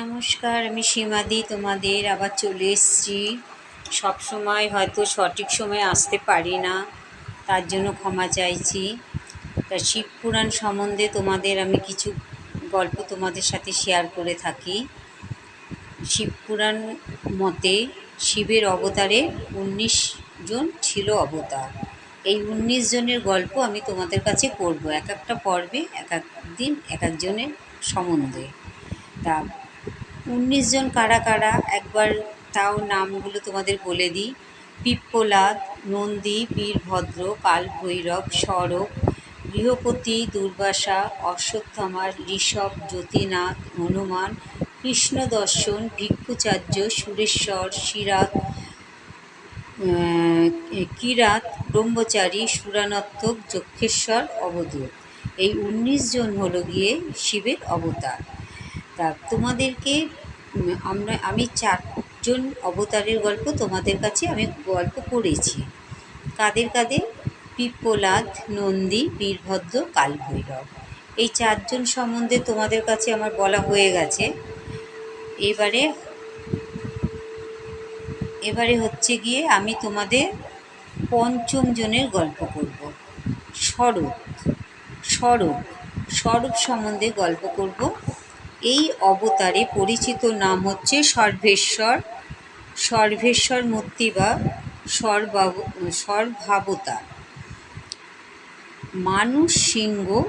নমস্কার, আমি সীমাদি তোমাদের আবার চলে এসেছি। সব সময় হয়তো সঠিক সময়ে আসতে পারি না, তার জন্য ক্ষমা চাইছি। তা শিব পুরাণ সম্বন্ধে তোমাদের আমি কিছু গল্প তোমাদের সাথে শেয়ার করে থাকি। শিব পুরাণ মতে শিবের অবতারে উনিশ জন ছিল অবতার। এই উনিশ জনের গল্প আমি তোমাদের কাছে করব এক একটা পর্বে, এক এক দিন, এক একজনের সম্বন্ধে। তা উনিশ জন কারা কারা? একবার তাও নামগুলো তোমাদের বলে দিই। পিপ্পলাদ নন্দী, বীরভদ্র, কালভৈরব সরব গৃহপতি দুর্বাসা অশ্বত্থামা ঋষভ, জ্যোতিনাথ, হনুমান, কৃষ্ণদর্শন, ভিক্ষুচার্য, সুরেশ্বর শিরাত কিরাত, ব্রহ্মচারী, সুরানত্তক, যক্ষেশ্বর অবধূত এই উনিশ জন হলো গিয়ে শিবের অবতার। তা তোমাদেরকে আমরা, আমি চারজন অবতারের গল্প তোমাদের কাছে আমি গল্প করেছি। কাদের কাদের? পিপ্পলাদ নন্দী, বীরভদ্র, কালভৈরব। এই চারজন সম্বন্ধে তোমাদের কাছে আমার বলা হয়ে গেছে। এবারে এবারে হচ্ছে গিয়ে আমি তোমাদের পঞ্চম জনের গল্প করব। স্বরূপ স্বরূপ স্বরূপ সম্বন্ধে গল্প করব। এই অবতারে পরিচিত নাম হচ্ছে সর্বেশ্বর সর্বেশ্বর মূর্তি বা সর্বাব সর্বাবতার মানুষ, সিংহ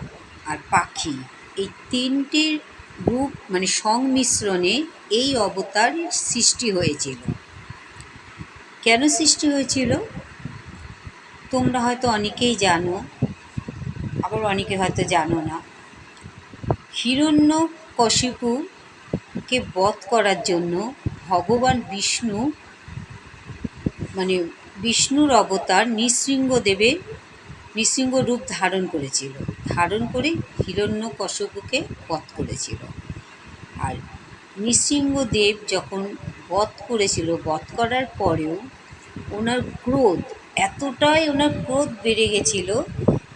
আর পাখি এই তিনটির রূপ মানে সংমিশ্রণে এই অবতার সৃষ্টি হয়েছিল। কেন সৃষ্টি হয়েছিল? তোমরা হয়তো অনেকেই জানো, আবার অনেকে হয়তো জানো না। হিরণ্য কশিপুকে বধ করার জন্য ভগবান বিষ্ণু মানে বিষ্ণুর অবতার নৃসিংহদেবের নৃসিংহ রূপ ধারণ করেছিল। ধারণ করে হিরণ্য কশপুকে বধ করেছিল। আর নৃসিংহদেব যখন বধ করেছিল, বধ করার পরেও ওনার ক্রোধ, এতটাই ওনার ক্রোধ বেড়ে গেছিল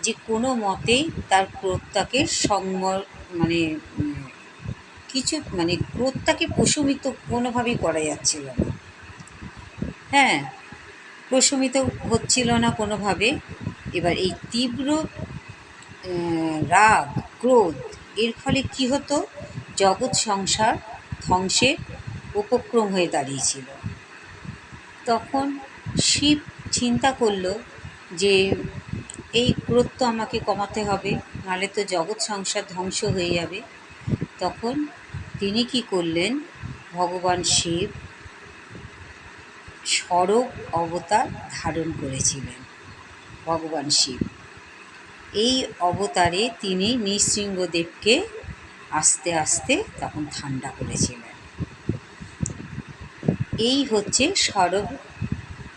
যে কোনো মতেই তার ক্রোধটাকে সংবর মানে কিছু মানে ক্রোধটাকে প্রশমিত কোনোভাবেই করা যাচ্ছিল না। হ্যাঁ প্রশমিত হচ্ছিল না কোনোভাবে। এবার এই তীব্র রাগ, ক্রোধ, এর ফলে কি হতো? জগৎ সংসার ধ্বংসের উপক্রম হয়ে দাঁড়িয়েছিল। তখন শিব চিন্তা করল যে, এই ক্রোধ তো আমাকে কমাতে হবে, নাহলে তো জগৎ সংসার ধ্বংস হয়ে যাবে। তখন তিনি কি করলেন? ভগবান শিব সরব অবতার ধারণ করেছিলেন, ভগবান শিব। এই অবতারে তিনি নৃসিংহদেবকে আস্তে আস্তে তখন ঠান্ডা করেছিলেন। এই হচ্ছে সরব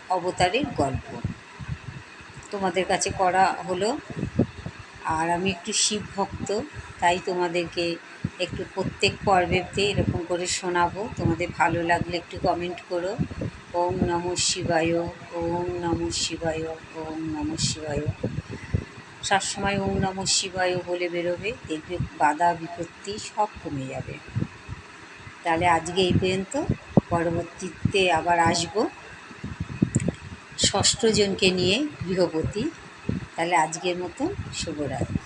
অবতারের গল্প। তোমাদের কাছে করা হলো আর আমি একটু শিব ভক্ত, তাই তোমাদেরকে একটু প্রত্যেক পর্বেতে এরকম করে শোনাবো। তোমাদের ভালো লাগলে একটু কমেন্ট করো। ওম নম শিবায়, ওম নম শিবায়, ওম নম শিবায়। সবসময় ওম নম শিবায় বলে বেরোবে, দেখবে বাধা বিপত্তি সব কমে যাবে। তাহলে আজকে এই পর্যন্ত, পরবর্তীতে আবার আসব। ষষ্ঠজনকে নিয়ে গৃহপতি তাহলে আজকের মতো শুভরাত্রি।